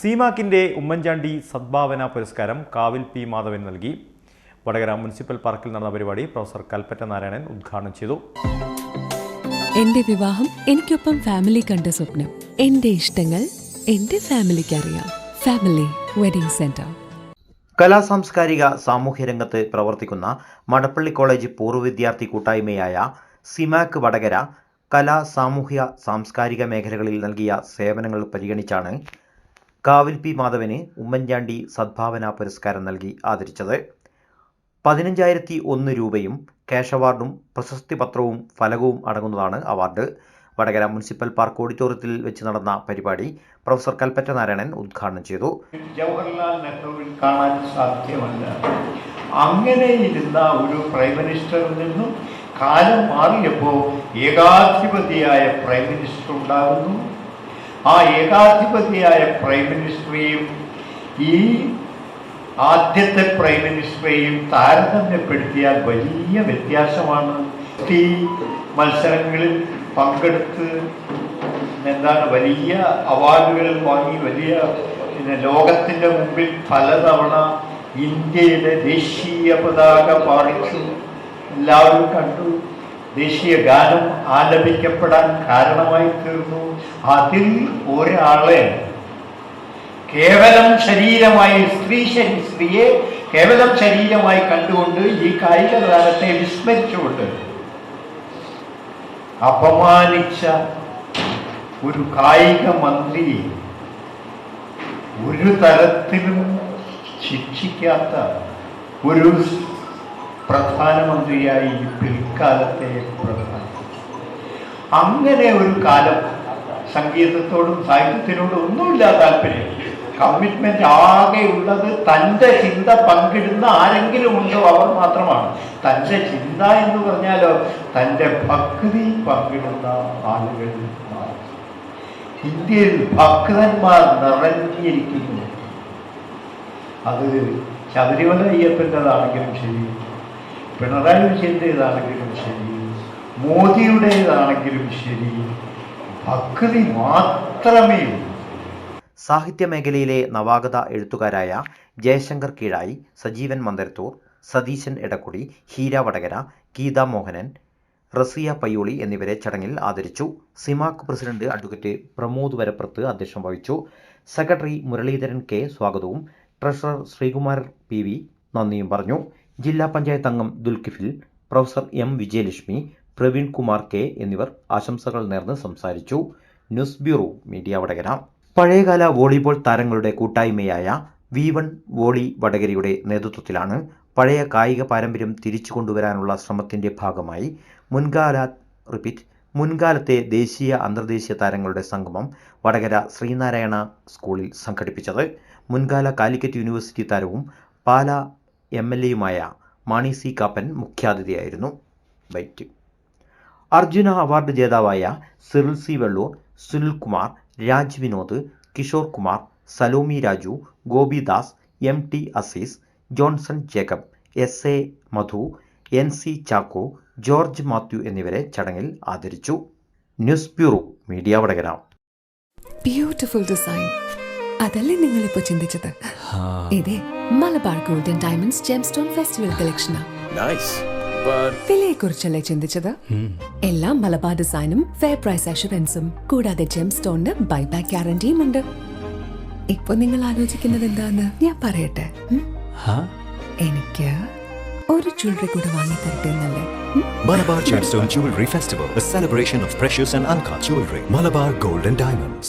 സീമാക്കിന്റെ ഉമ്മൻചാണ്ടി സദ്ഭാവന പുരസ്കാരം കാവിൽ പി മാധവൻ നൽകി. വടകര മുനിസിപ്പൽ പാർക്കിൽ നടന്ന പരിപാടി പ്രൊഫസർ കൽപ്പറ്റ നാരായണൻ ഉദ്ഘാടനം ചെയ്തു. എന്റെ വിവാഹം എനിക്കൊപ്പം ഫാമിലി കണ്ട സ്വപ്നം. എന്റെ ഇഷ്ടങ്ങൾ എന്റെ ഫാമിലിക്ക് അറിയാം. Family wedding centre. കലാ സാംസ്കാരിക സാമൂഹ്യ രംഗത്ത് പ്രവർത്തിക്കുന്ന മടപ്പള്ളി കോളേജ് പൂർവ വിദ്യാർത്ഥി കൂട്ടായ്മയായ സിമാക്ക് വടകര കലാ സാമൂഹ്യ സാംസ്കാരിക മേഖലകളിൽ നൽകിയ സേവനങ്ങൾ പരിഗണിച്ചാണ് കാവിൽ പി മാധവന് ഉമ്മൻചാണ്ടി സദ്ഭാവന പുരസ്കാരം നൽകി ആദരിച്ചത്. പതിനഞ്ചായിരത്തി ഒന്ന് രൂപയും ക്യാഷ് അവാർഡും പ്രശസ്തി പത്രവും ഫലകവും അടങ്ങുന്നതാണ് അവാർഡ്. വടകര മുനിസിപ്പൽ പാർക്ക് ഓഡിറ്റോറിയത്തിൽ വെച്ച് നടന്ന പരിപാടി പ്രൊഫസർ കൽപ്പറ്റ നാരായണൻ ഉദ്ഘാടനം ചെയ്തു. ജവഹർലാൽ നെഹ്റുവിൽ കാണാൻ സാധ്യമല്ല. അങ്ങനെ ഇരുന്ന ഒരു പ്രൈം മിനിസ്റ്ററിൽ നിന്നും കാലം മാറിയപ്പോൾ ഏകാധിപതിയായ പ്രൈം മിനിസ്റ്റർ ഉണ്ടാകുന്നു. ആ ഏകാധിപതിയായ പ്രൈം മിനിസ്റ്ററെയും ഈ ആദ്യത്തെ പ്രൈം മിനിസ്റ്ററെയും താരതമ്യപ്പെടുത്തിയാൽ വലിയ വ്യത്യാസമാണ്. ഈ മത്സരങ്ങളിൽ പങ്കെടുത്ത് എന്താണ് വലിയ അവാർഡുകൾ വാങ്ങി വലിയ പിന്നെ ലോകത്തിന്റെ മുമ്പിൽ പലതവണ ഇന്ത്യയുടെ ദേശീയ പതാക പാറിച്ചു എല്ലാവരും കണ്ടു. ദേശീയ ഗാനം ആലപിക്കപ്പെടാൻ കാരണമായി തീർന്നു അതിൽ ഒരാളെ കേവലം ശരീരമായി സ്ത്രീ സ്ത്രീയെ കേവലം ശരീരമായി കണ്ടുകൊണ്ട് ഈ കായിക താരത്തെ വിസ്മരിച്ചുകൊണ്ട് അപമാനിച്ച ഒരു കായിക മന്ത്രിയെ ഒരു തരത്തിലും ശിക്ഷിക്കാത്ത ഒരു പ്രധാനമന്ത്രിയായി ഈ പിൽക്കാലത്തെ പ്രധാന അങ്ങനെ ഒരു കാലം സംഗീതത്തോടും സാഹിത്യത്തിനോടും ഒന്നുമില്ല താല്പര്യം. കമ്മിറ്റ്മെന്റ് ആകെ ഉള്ളത് തന്റെ ചിന്ത പങ്കിടുന്ന ആരെങ്കിലും ഉണ്ടോ അവർ മാത്രമാണ്. തന്റെ ചിന്ത എന്ന് പറഞ്ഞാലോ തന്റെ ഭക്തി പങ്കിടുന്ന ആളുകൾ. ഇന്ത്യയിൽ ഭക്തന്മാർ നിറഞ്ഞിരിക്കുന്നു. അത് ശബരിമല അയ്യപ്പന്റെതാണെങ്കിലും ശരി. പിണറായി വിജയന്റേതാണെങ്കിലും ശരി മോദിയുടേതാണെങ്കിലും ശരി ഭക്തി മാത്രമേ സാഹിത്യ മേഖലയിലെ നവാഗത എഴുത്തുകാരായ ജയശങ്കർ കീഴായി സജീവൻ മന്ദരത്തൂർ സതീശൻ എടക്കുടി ഹീര വടകര ഗീതാ മോഹനൻ റസിയ പയ്യോളി എന്നിവരെ ചടങ്ങിൽ ആദരിച്ചു. സിമാക് പ്രസിഡന്റ് അഡ്വക്കേറ്റ് പ്രമോദ് വരപ്രത്ത് അധ്യക്ഷം വഹിച്ചു. Secretary Muraleedharan K. സ്വാഗതവും ട്രഷറർ ശ്രീകുമാർ പി വി നന്ദിയും പറഞ്ഞു. ജില്ലാ പഞ്ചായത്ത് അംഗം Dulkifil professor M Vijayalakshmi Praveen Kumar K എന്നിവർ ആശംസകൾ നേർന്ന് സംസാരിച്ചു. News bureau media Vadakara. പഴയകാല വോളിബോൾ താരങ്ങളുടെ കൂട്ടായ്മയായ വി വൺ വോളി വടകരയുടെ നേതൃത്വത്തിലാണ് പഴയ കായിക പാരമ്പര്യം തിരിച്ചു കൊണ്ടുവരാനുള്ള ശ്രമത്തിന്റെ ഭാഗമായി മുൻകാല റിപ്പീറ്റ് മുൻകാലത്തെ ദേശീയ അന്തർദേശീയ താരങ്ങളുടെ സംഗമം വടകര ശ്രീനാരായണ സ്കൂളിൽ സംഘടിപ്പിച്ചത്. മുൻകാല കാലിക്കറ്റ് യൂണിവേഴ്സിറ്റി താരവും പാല എം എൽ എയുമായ മാണി സി കാപ്പൻ മുഖ്യാതിഥിയായിരുന്നു. ബൈറ്റ്. അർജുന അവാർഡ് ജേതാവായ Cyril C Vellur Sunilkumar Raj Vinod Kishore Kumar Salomi Raju Gopidas M T Azeez Johnson Jacob S A Madhu N C Chacko George Mathew എന്നിവരെ ചടങ്ങിൽ ആദരിച്ചു. News bureau media Vadakara. Beautiful design അതല്ലേ നിങ്ങൾ നിങ്ങളിപ്പോ ചിന്തിച്ചത്? ഇതേ Malabar golden diamonds gem stone festival കളക്ഷനാ വിലയെ കുറിച്ചല്ലേ ചിന്തിച്ചത്? എല്ലാ മലബാർ ഡിസൈനും ഫെയർ പ്രൈസ് അഷുറൻസും കൂടാതെ ജെം സ്റ്റോണിന് ബൈബാക്ക് ഗ്യാരണ്ടിയും ഉണ്ട്. ഇപ്പൊ നിങ്ങൾ ആലോചിക്കുന്നത് എന്താന്ന് ഞാൻ പറയട്ടെ. ഉം? എനിക്ക് ഒരു ജ്വല്ലറി കൂടെ വാങ്ങി തരട്ടെ എന്നല്ലേ? Malabar Gemstone Jewelry Festival, a celebration of precious and uncut jewelry. Malabar Gold and Diamonds.